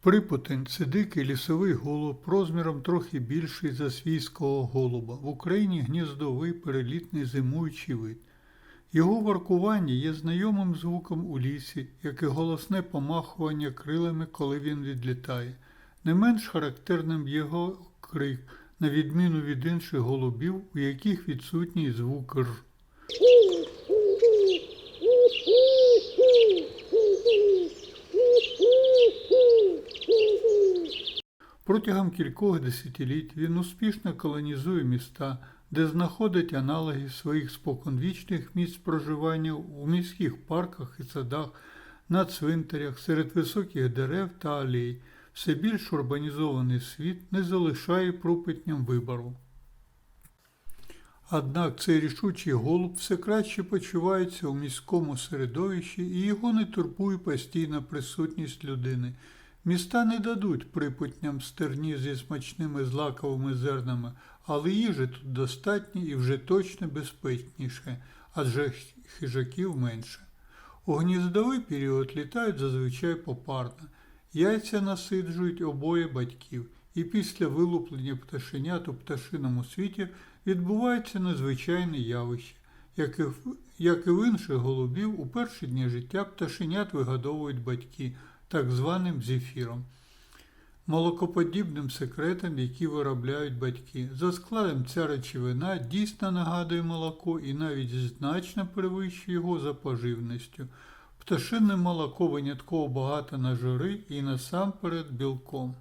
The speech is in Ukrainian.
Припутень це дикий лісовий голуб розміром трохи більший за свійського голуба. В Україні гніздовий перелітний зимуючий вид. Його воркування є знайомим звуком у лісі, як і голосне помахування крилами, коли він відлітає. Не менш характерним його крик, на відміну від інших голубів, у яких відсутній звук р. Протягом кількох десятиліть він успішно колонізує міста, де знаходить аналоги своїх споконвічних місць проживання у міських парках і садах, на цвинтарях, серед високих дерев та алей. Все більш урбанізований світ не залишає пропитням вибору. Однак цей рішучий голуб все краще почувається у міському середовищі і його не турбує постійна присутність людини. Міста не дадуть припутням стерні зі смачними злаковими зернами, але їжі тут достатньо і вже точно безпечніше, адже хижаків менше. У гніздовий період літають зазвичай попарно. Яйця насиджують обоє батьків, і після вилуплення пташенят у пташиному світі відбувається незвичайне явище. Як і, як і в інших голубів, у перші дні життя пташенят вигадовують батьки так званим зефіром, молокоподібним секретом, які виробляють батьки. За складом ця речовина дійсно нагадує молоко і навіть значно перевищує його за поживністю. Пташине молоко винятково багато на жири і насамперед білком.